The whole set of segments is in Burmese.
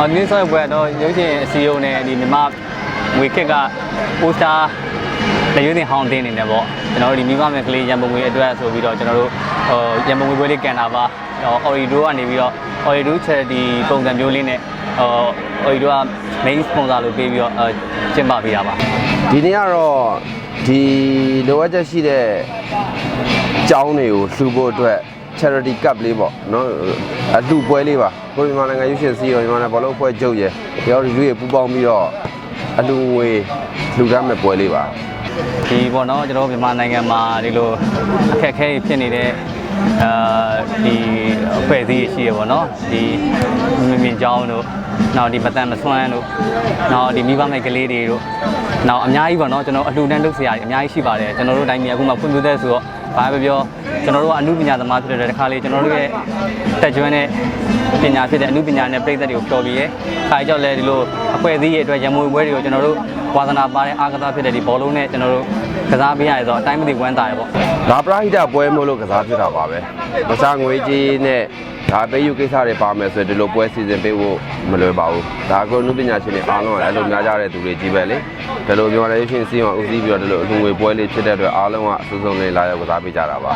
အော်နင်းဆွဲပွဲတော့ရုပ်ရှင်အစီအရုံနဲ့ဒီမြမငွေခက်ကပိုစတာလက်ရွေးတင်ဟောင်းတင်နေတယ်ပေါ့ကျွန်တော်တို့ဒီမိဘမဲ့ကလေးရန်ပုံငွေအတွက်ဆိုပြီးတော့ကျွန်တော်တို့ဟိုရန်ပုံငွေပွဲလေးကန်တာပါအော်ရီဒိုကနေပြီးတော့အော်ရီဒို charity ပုံစံမျိုးလေးနဲ့ဟိုအော်ရီဒိုက main sponsor လို့ပေးပြီးတော့အဲကျင်းပပေးတာပါဒီနေ့ကတော့ဒီလိုအပ်ချက်ရှိတဲ့ကျောင်းတွေကိုလှူဖို့အတွက် charity cup လေးပေါ့နော်အလှူပွဲလေးပါကိုမြန်မာနိုင်ငံရွှေရှင်စီရောမြန်မာနိုင်ငံဘောလုံးအဖွဲ့ချုပ်ရဲ့ရောရွေးပူးပေါင်းပြီးတော့အလှူငွေလှူဒါန်းမဲ့ပွဲလေးပါဒီပေါ့နော်ကျွန်တော်တို့မြန်မာနိုင်ငံမှာဒီလိုအခက်အခဲတွေဖြစ်နေတဲ့အာဒီအဖွဲ့အစည်းရှိရပေါ့နော်ဒီမြင်မြင်ကြောင်းတို့နောက်ဒီမတန်မဆွမ်းတို့နောက်ဒီမိဘမဲ့ကလေးတွေတို့နောက်အများကြီးပေါ့နော်ကျွန်တော်အလှူဒန်းလုပ်စရာတွေအများကြီးရှိပါတယ်ကျွန်တော်တို့တိုင်းပြည်အခုမှဖွံ့ဖြိုးတဲ့ဆိုတော့ဘာပဲပြောကျွန်တော်တို့ကအမှုပညာသမားဖြစ်တဲ့တခါလေကျွန်တော်တို့ရဲ့တက်ကျွမ်းတဲ့ပညာဖြစ်တဲ့အမှုပညာနဲ့ပြည်သက်တွေကိုဖျော်ပြီးရဲခါကြောက်လဲဒီလိုအဖွဲ့အစည်းရဲ့အတွက်ရမွေပွဲတွေကိုကျွန်တော်တို့ဝါသနာပါတဲ့အားကစားဖြစ်တဲ့ဒီဘောလုံးနဲ့ကျွန်တော်တို့ကစားပေးရတယ်ဆိုတော့အတိုင်းမသိဝမ်းသာရပေါ့ဒါပရာဟိတပွဲမို့လို့ကစားဖြစ်တာပါပဲမစားငွေကြီးနဲ့ဒါပေးယူကိစ္စတွေပါမယ်ဆိုရင်ဒီလိုပွဲစီစဉ်ပေးဖို့မလွယ်ပါဘူးဒါကနုပညာရှင်တွေအားလုံးကအဲ့လိုများကြတဲ့သူတွေကြီးပဲလေဒီလိုမြန်မာနိုင်ငံရွှေရှင်စီမှာဦးစီးပြီးတော့ဒီလိုအလှူငွေပွဲလေးဖြစ်တဲ့အတွက်အားလုံးကအစိုးဆုံးလေးလာရောက်ကစားပေးကြတာပါ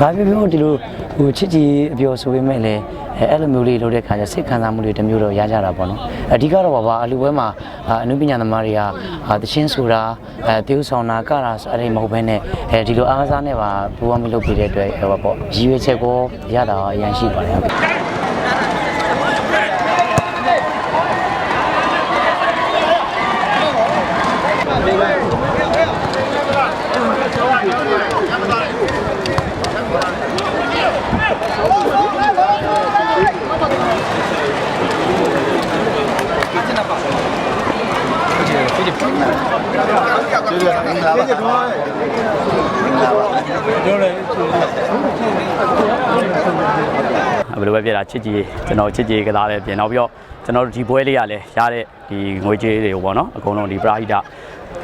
ဘာပြောပြောဒီလိုဟိုချစ်ကြည်အပြောဆိုပေမဲ့လည်းအဲအဲ့လိုမျိုးလေးလုပ်တဲ့ခါကျစိတ်ခံစားမှုတွေတစ်မျိုးတော့ရကြတာပေါ့နော်အဓိကတော့ဘာပါအလူပွဲမှာအာအနုပညာသမားတွေကအာတချင်းဆိုတာအဲတေးဥဆောင်တာကတာဆိုအဲ့ဒီမဟုတ်ဘဲနဲ့အဲဒီလိုအားကစားနဲ့ပါပူပေါင်းပြီးလုပ်ပေးတဲ့အတွက်ဟိုပါပေါ့ရည်ရွယ်ချက်ကိုရတာအရင်ရှိပါတယ် ဟုတ်ဘယ်လိုပဲပြတာချစ်ကြည်ကျွန်တော်ချစ်ကြည်ကစားတဲ့ပြင်နောက်ပြီးတော့ကျွန်တော်တို့ဒီပွဲလေးရလဲရတဲ့ဒီငွေကြေးတွေကိုပေါ့နော်အကုန်လုံးဒီပရာဟိတ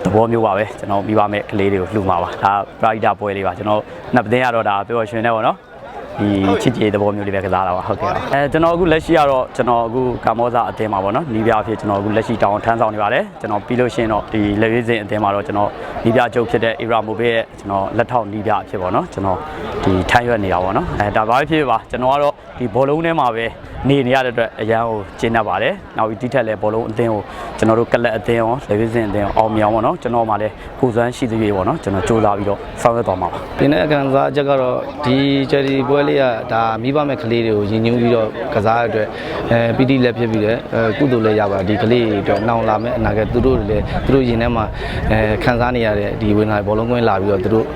သဘောမျိုးပါပဲကျွန်တော်ပြီးပါမဲ့ကလေးတွေကိုလှူမှာပါဒါပရာဟိတပွဲလေးပါကျွန်တော်နှစ်ပသိန်းရတော့ဒါပြောရွှင်နေပေါ့နော် ဒီချစ်ကြည်သဘောမျိုးလေးပဲကစားတာပါဟုတ်ကဲ့ပါအဲကျွန်တော်အခုလက်ရှိကတော့ကျွန်တော်အခုကာမောဇာအသင်းမှာပေါ့နော်နီးပြအဖြစ်ကျွန်တော်အခုလက်ရှိတောင်းထမ်းဆောင်နေပါတယ်ကျွန်တော်ပြီးလို့ရှိရင်တော့ဒီလက်ရွေးစင်အသင်းမှာတော့ကျွန်တော်နီးပြချုပ်ဖြစ်တဲ့အီရာမိုဘေရဲ့ကျွန်တော်လက်ထောက်နီးပြအဖြစ်ပေါ့နော်ကျွန်တော်ဒီထိုင်းရွက်နေတာပေါ့နော်အဲဒါဘာဖြစ်ဖြစ်ပါကျွန်တော်ကတော့ဒီဘောလုံးထဲမှာပဲနေနေရတဲ့အတွက်အရန်ကိုကျင်းတတ်ပါတယ်နောက်ပြီးဒီထက်လည်းဘောလုံးအသင်းကိုကျွန်တော်တို့ကလပ်အသင်းရောလက်ရွေးစင်အသင်းရောအောင်မြောင်ပေါ့နော်ကျွန်တော်မှလည်းကိုယ်စွမ်းရှိသေးသေးပေါ့နော်ကျွန်တော်စူးစမ်းပြီးတော့ဆောင်ရွက်သွားမှာပါဒီနေ့အကန်စားချက်ကတော့ဒီ charity ပွဲလေးကဒါမိဘမဲ့ကလေးတွေကိုရည်ညွှန်းပြီးတော့ကစားရတဲ့အတွက်အဲပီတိလည်းဖြစ်ပြီးတယ်အဲကုသိုလ်လည်းရပါဒီကလေးတွေအတွက်နောင်လာမဲ့အနာဂတ်သူတို့တွေလည်းသူတို့ရင်ထဲမှာအဲခံစားနေရတဲ့ဒီဝင်လာဘောလုံးကွင်းလာပြီးတော့သူတို့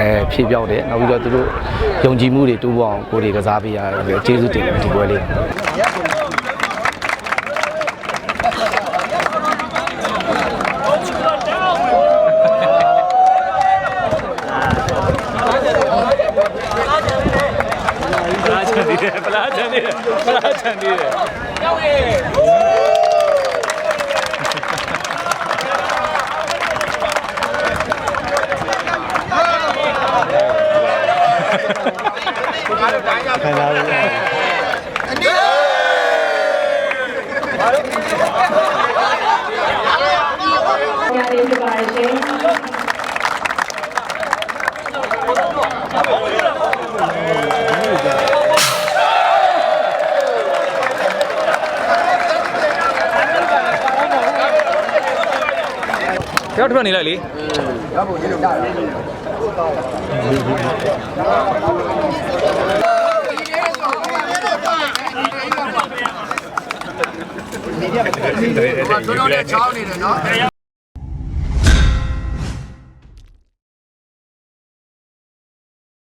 အဲဖြည့်ပြောက်တယ်နောက်ပြီးတော့သူတို့ယုံကြည်မှုတွေတိုးပေါအောင်ကိုယ်တွေကစားပေးရတယ်ကျေးဇူးတင်တယ်ဒီပွဲလေး ကြောက်ထွက်နေလိုက်လေတော်တော်လေးချောင်းနေတယ်နော်